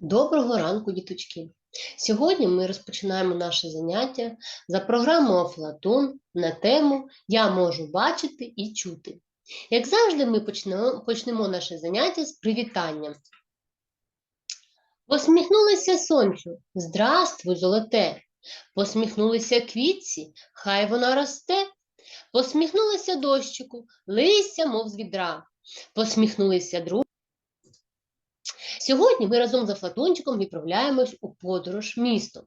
Доброго ранку, діточки! Сьогодні ми розпочинаємо наше заняття за програмою Афлатон на тему Я можу бачити і чути. Як завжди, ми почнемо, почнемо наше заняття з привітання. Посміхнулися сонцю, здравствуй, золоте. Посміхнулися квітці, хай вона росте. Посміхнулися дощику, листя, мов з відра. Посміхнулися друг. Сьогодні ми разом з Афлатончиком відправляємось у подорож містом.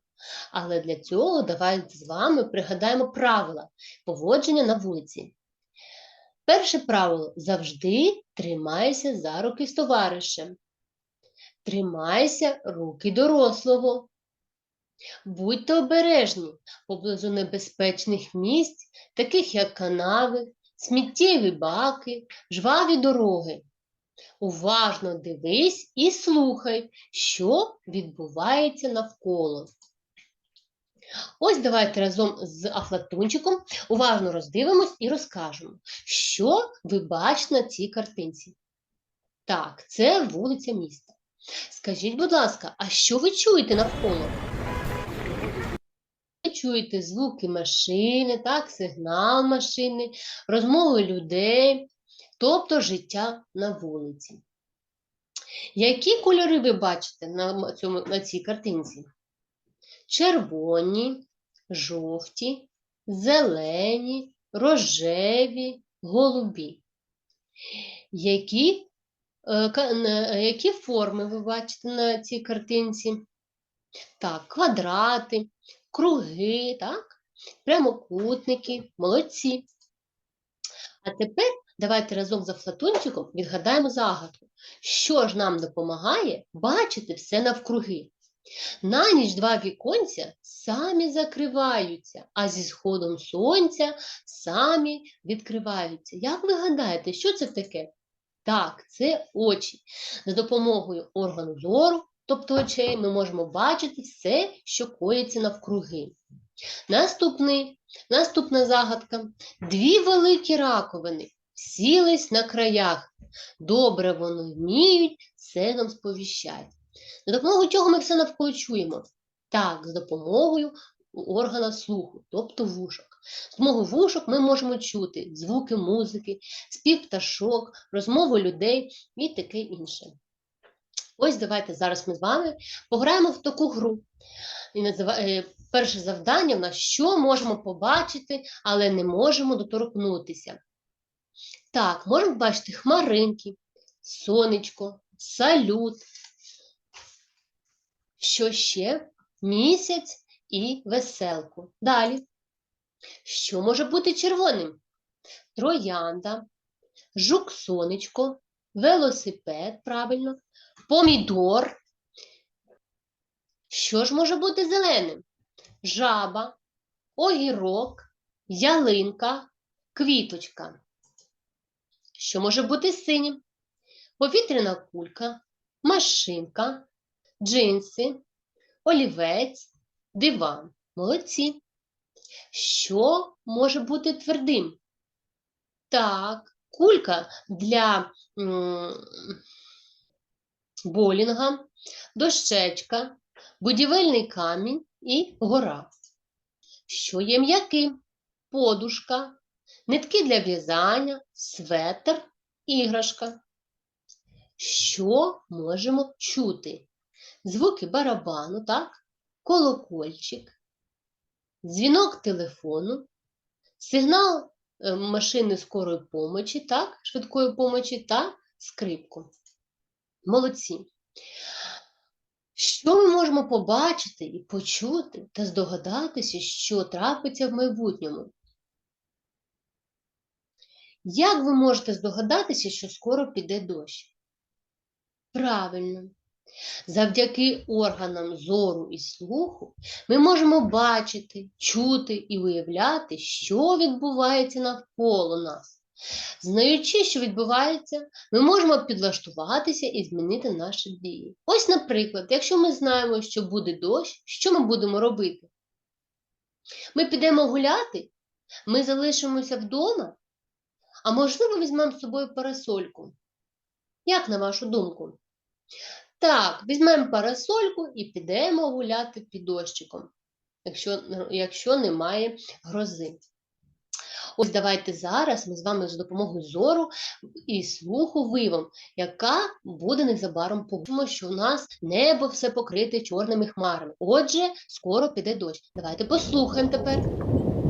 Але для цього давайте з вами пригадаємо правила поводження на вулиці. Перше правило завжди тримайся за руки з товаришем. Тримайся руки дорослого. Будьте обережні поблизу небезпечних місць, таких як канави, сміттєві баки, жваві дороги. Уважно дивись і слухай, що відбувається навколо. Ось давайте разом з Афлатунчиком уважно роздивимось і розкажемо, що ви бачите на цій картинці. Так, це вулиця міста. Скажіть, будь ласка, а що ви чуєте навколо? Ви чуєте звуки машини, так, сигнал машини, розмови людей, тобто життя на вулиці. Які кольори ви бачите на, цьому, на цій картинці? Червоні, жовті, зелені, рожеві, голубі. Які, е, які форми ви бачите на цій картинці? Так, квадрати, круги, так? прямокутники, молодці. А тепер давайте разом з Афлатончиком відгадаємо загадку. Що ж нам допомагає бачити все навкруги? На ніч два віконця самі закриваються, а зі сходом сонця самі відкриваються. Як ви гадаєте, що це таке? Так, це очі. За допомогою органу зору, тобто очей, ми можемо бачити все, що коїться навкруги. Наступний, наступна загадка. Дві великі раковини сілись на краях. Добре вони вміють, все нам сповіщають. За допомогою чого ми все навколо чуємо? Так, з допомогою органа слуху, тобто вушок. З допомогою вушок ми можемо чути звуки музики, спів пташок, розмову людей і таке інше. Ось давайте зараз ми з вами пограємо в таку гру. І назива... е, Перше завдання в нас, що можемо побачити, але не можемо доторкнутися. Так, можемо бачити хмаринки, сонечко, салют. Що ще? Місяць і веселку. Далі. Що може бути червоним? Троянда, жук-сонечко, велосипед, правильно, помідор. Що ж може бути зеленим? Жаба, огірок, ялинка, квіточка. Що може бути синім? Повітряна кулька, машинка, джинси, олівець, диван. Молодці. Що може бути твердим? Так, кулька для болінга, дощечка, будівельний камінь і гора. Що є м'яким? Подушка, нитки для в'язання, светр, іграшка. Що можемо чути? Звуки барабану, так? колокольчик, дзвінок телефону, сигнал е, машини скорої помочі, так? швидкої помочі та скрипку. Молодці. Що ми можемо побачити і почути та здогадатися, що трапиться в майбутньому? Як ви можете здогадатися, що скоро піде дощ? Правильно. Завдяки органам зору і слуху ми можемо бачити, чути і уявляти, що відбувається навколо нас. Знаючи, що відбувається, ми можемо підлаштуватися і змінити наші дії. Ось, наприклад, якщо ми знаємо, що буде дощ, що ми будемо робити? Ми підемо гуляти, ми залишимося вдома, а можливо, візьмемо з собою парасольку. Як на вашу думку? Так, візьмемо парасольку і підемо гуляти під дощиком, якщо, якщо немає грози. Ось давайте зараз ми з вами за допомогою зору і слуху виявимо, яка буде незабаром погода. Що у нас небо все покрите чорними хмарами. Отже, скоро піде дощ. Давайте послухаємо тепер.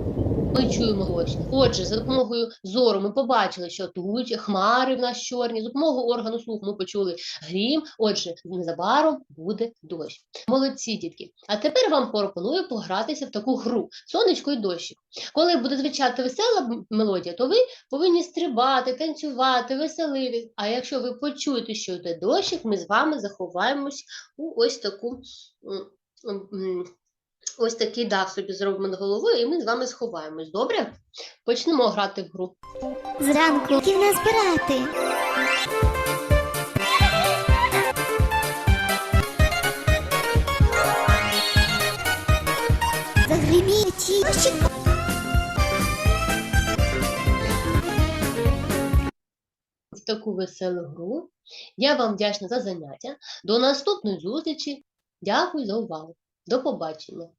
Ми чуємо дощ. Отже, за допомогою зору ми побачили, що тут хмари в нас чорні, за допомогою органу слуху ми почули грім. Отже, незабаром буде дощ. Молодці, дітки. А тепер вам пропоную погратися в таку гру сонечко і дощик. Коли буде звучати весела мелодія, то ви повинні стрибати, танцювати, веселитись. А якщо ви почуєте, що йде дощик, ми з вами заховаємось у ось таку. Ось такий дах собі зробимо над головою, і ми з вами сховаємось. Добре? Почнемо грати в гру. Зранку хотів нас збирати. Загриміть дощик в таку веселу гру. Я вам вдячна за заняття. До наступної зустрічі. Дякую за увагу. До побачення.